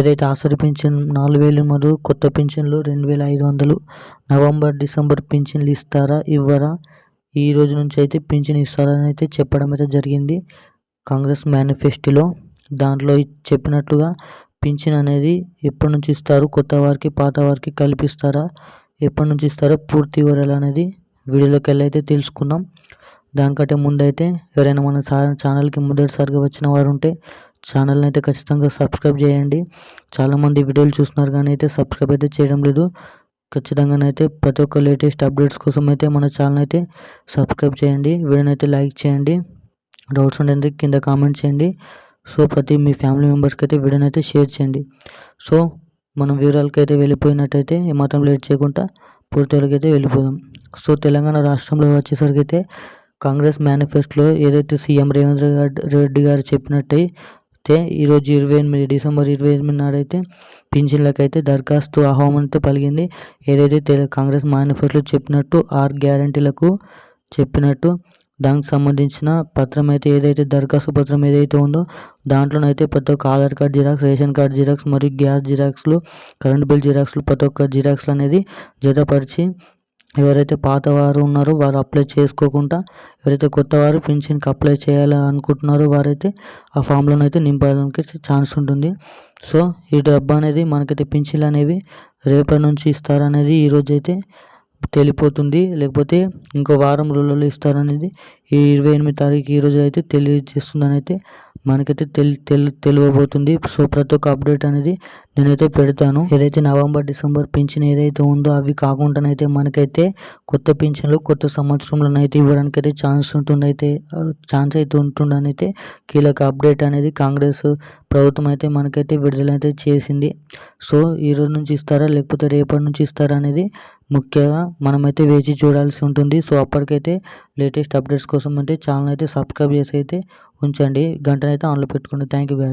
ఏదైతే ఆసరి పింఛన్ నాలుగు వేలు మరియు కొత్త పింఛన్లు రెండు వేల ఐదు వందలు నవంబర్ డిసెంబర్ పింఛన్లు ఇస్తారా ఇవ్వరా? ఈ రోజు నుంచి అయితే పింఛన్ ఇస్తారని అయితే చెప్పడం అయితే జరిగింది. కాంగ్రెస్ మేనిఫెస్టోలో దాంట్లో చెప్పినట్లుగా పింఛన్ అనేది ఎప్పటి నుంచి ఇస్తారు కొత్త వారికి పాత వారికి కల్పిస్తారా ఎప్పటి నుంచి ఇస్తారో పూర్తి వివరాలు అనేది వీడియోలోకి వెళ్ళి అయితే తెలుసుకుందాం. దానికంటే ముందైతే ఎవరైనా మన ఛానల్కి మొదటిసారిగా వచ్చిన వారు ఉంటే ఛానల్ని అయితే ఖచ్చితంగా సబ్స్క్రైబ్ చేయండి. చాలామంది వీడియోలు చూస్తున్నారు కానీ అయితే సబ్స్క్రైబ్ అయితే చేయడం లేదు. ఖచ్చితంగానైతే ప్రతి ఒక్క లేటెస్ట్ అప్డేట్స్ కోసం అయితే మన ఛానల్ అయితే సబ్స్క్రైబ్ చేయండి. వీడియోని అయితే లైక్ చేయండి. డౌట్స్ ఉంటే కింద కామెంట్ చేయండి. సో ప్రతి మీ ఫ్యామిలీ మెంబర్స్కి అయితే వీడియోని అయితే షేర్ చేయండి. సో మనం వివరాలకి అయితే వెళ్ళిపోయినట్టయితే ఏమాత్రం లేట్ చేయకుండా పూర్తివరకు అయితే వెళ్ళిపోదాం. సో తెలంగాణ రాష్ట్రంలో వచ్చేసరికి అయితే కాంగ్రెస్ మేనిఫెస్టోలో ఏదైతే సీఎం రేవంత్ రెడ్డి గారు చెప్పినట్టయి చెప్పినట్టయితే ఈరోజు ఇరవై ఎనిమిది డిసెంబర్ ఇరవై ఎనిమిది నాడైతే పింఛన్లకైతే దరఖాస్తు ఆహ్వానంతో పలిగింది ఏదైతే కాంగ్రెస్ మేనిఫెస్టోలో చెప్పినట్టు ఆరు గ్యారంటీలకు చెప్పినట్టు దానికి సంబంధించిన పత్రం అయితే ఏదైతే దరఖాస్తు పత్రం ఏదైతే ఉందో దాంట్లోనైతే ప్రతి ఒక్క Aadhaar card xerox ration card xerox మరియు గ్యాస్ జిరాక్స్లు కరెంట్ బిల్ జిరాక్స్లు ప్రతి ఒక్క జిరాక్స్లు అనేది జతపరిచి ఎవరైతే పాతవారు ఉన్నారో వారు అప్లై చేసుకోకుండా ఎవరైతే కొత్తవారు పింఛన్కి అప్లై చేయాలి అనుకుంటున్నారో వారైతే ఆ ఫామ్లను అయితే నింపడానికి ఛాన్స్ ఉంటుంది. సో ఈ డబ్బు అనేది మనకైతే పింఛన్లు అనేవి రేపటి నుంచి ఇస్తారనేది ఈరోజు అయితే తెలిపోతుంది లేకపోతే ఇంకో వారం రోజులలో ఇస్తారనేది ఈ ఇరవై ఎనిమిది తారీఖు ఈరోజు అయితే తెలియజేస్తుందని అయితే మనకైతే తెలి తెలి తెలియబోతుంది. సో ప్రతి ఒక్క అప్డేట్ అనేది నేనైతే పెడతాను. ఏదైతే నవంబర్ డిసెంబర్ పింఛన్ ఏదైతే ఉందో అవి కాకుండానైతే మనకైతే కొత్త పింఛన్లు కొత్త సంవత్సరంలోనైతే ఇవ్వడానికి అయితే ఛాన్స్ ఉంటుంది అయితే ఛాన్స్ అయితే ఉంటుందని అయితే కీలక అప్డేట్ అనేది కాంగ్రెస్ ప్రభుత్వం అయితే మనకైతే విడుదలైతే చేసింది. సో ఈరోజు నుంచి ఇస్తారా? లేకపోతే రేపటి నుంచి ఇస్తారా అనేది ముఖ్యంగా మనమైతే వేచి చూడాల్సి ఉంటుంది. సో అప్పటికైతే లేటెస్ట్ అప్డేట్స్ కోసం అయితే ఛానల్ అయితే సబ్స్క్రైబ్ చేసి అయితే ఉంచండి. గంటనైతే ఆన్లో పెట్టుకోండి. Thank you guys